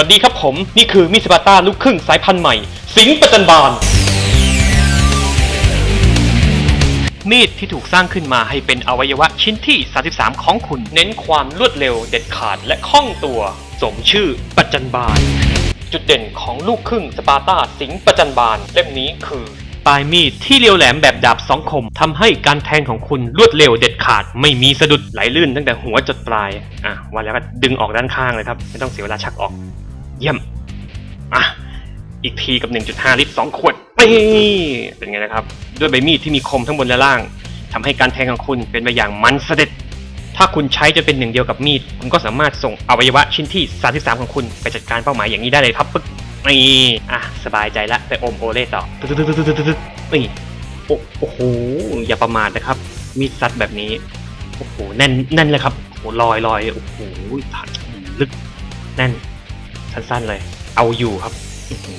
วัสดีครับผม นี่คือมิสปาต้าลูกครึ่งสายพันธุ์ใหม่ สิงห์ประจันบานมีดที่ถูกสร้างขึ้นมาให้เป็นอวัยวะชิ้นที่ 33 ของคุณ เน้นความรวดเร็วเด็ดขาดและคล่องตัว สมชื่อประจันบานจุดเด่นของลูกครึ่งสปาร์ตาสิงห์ประจันบานเล่มนี้คือปลายมีดที่เรียวแหลมแบบดาบสองคมทำให้การแทงของคุณรวดเร็วเด็ดขาด ไม่มีสะดุดไหลลื่นตั้งแต่หัวจดปลาย อะวันแล้วก็ดึงออกด้านข้างเลยครับ ไม่ต้องเสียเวลาชักออก เยี่ยมอะอีกทีกับ 1.5 ลิตร 2 ขวดนี่เป็นไงนะครับ ด้วยใบมีดที่มีคมทั้งบนและล่างทำให้การแทงของคุณเป็นไปอย่างมันเสด็จ ถ้าคุณใช้จะเป็นหนึ่งเดียวกับมีด คุณก็สามารถส่งอวัยวะชิ้นที่ 33 ของคุณไปจัดการเป้าหมายอย่างนี้ได้เลยครับปึ๊กนี่อะสบายใจละไปอมโอเล่ต่อตึ๊ดตึ๊ดตึ๊ดตึ๊ดตึ๊ดตึ๊ดนี่โอ้โหอย่าประมาทนะครับ มีดซัดแบบนี้โอ้โหแน่นแน่นเลยครับโอ้โหลอยลอยโอ้โหลึกแน่น สั้นๆเลย เอาอยู่ครับ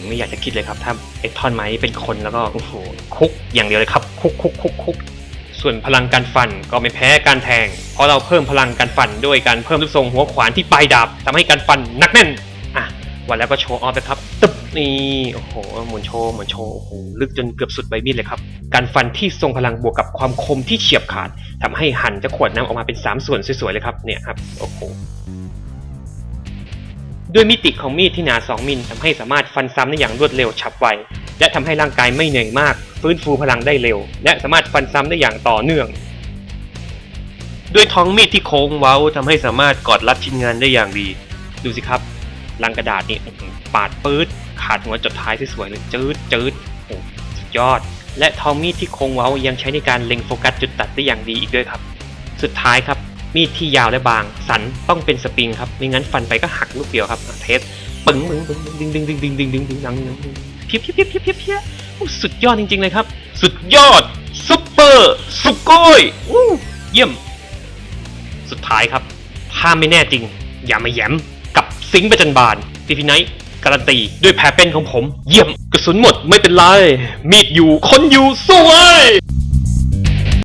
ไม่อยากจะคิดเลยครับถ้าไอ้ท่อนไม้เป็นคนแล้วก็โอ้โหคุกอย่างเดียวเลยครับ คุกคุกคุกคุกส่วนพลังการฟันก็ไม่แพ้การแทง เพราะเราเพิ่มพลังการฟันด้วยการเพิ่มลูกทรงหัวขวานที่ปลายดาบทำให้การฟันหนักแน่นอะวันแล้วก็โชว์ออฟนะครับตึบนี่โอ้โหหมุนโชว์หมุนโชว์โอ้โหลึกจนเกือบสุดใบมีดเลยครับ การฟันที่ทรงพลังบวกกับความคมที่เฉียบขาดทำให้หั่นจะขวดน้ำออกมาเป็นสามส่วนสวยๆเลยครับเนี่ยครับโอ้โห ด้วยมิติของมีดที่หนา 2 มิลทำให้สามารถฟันซ้ำได้อย่างรวดเร็วฉับไว และทำให้ร่างกายไม่เหนื่อยมาก ฟื้นฟูพลังได้เร็ว และสามารถฟันซ้ำได้อย่างต่อเนื่อง ด้วยท้องมีดที่โค้งเว้าทำให้สามารถกอดรัดชิ้นงานได้อย่างดี ดูสิครับลังกระดาษนี่ปาดปื๊ดขาดหัวจดท้ายสวยๆเลยจืดจืดโอ้สุดยอด และทองมีดที่โค้งเว้ายังใช้ในการเล็งโฟกัสจุดตัดได้อย่างดีอีกด้วยครับ สุดท้ายครับ มีดที่ยาวและบาง สันต้องเป็นสปริงครับไม่งั้นฟันไปก็หักลูกเดียวครับเทสปึ้งปึ้งปึ้งดึงดึงดึงดึงดึงดึงดึงดังดึงเพี้ยเพี้ยเพี้ยเพี้ยเพียเพียสุดยอดจริง ๆ เลยครับ สุดยอดซุปเปอร์สุโกยอู้เยี่ยม สุดท้ายครับ ถ้าไม่แน่จริง อย่ามาแย้มกับสิงประจันบานพีพีไนท์การันตีด้วยแผลเป็นของผม เยี่ยมกระสุนหมดไม่เป็นไร มีดอยู่คนอยู่สวย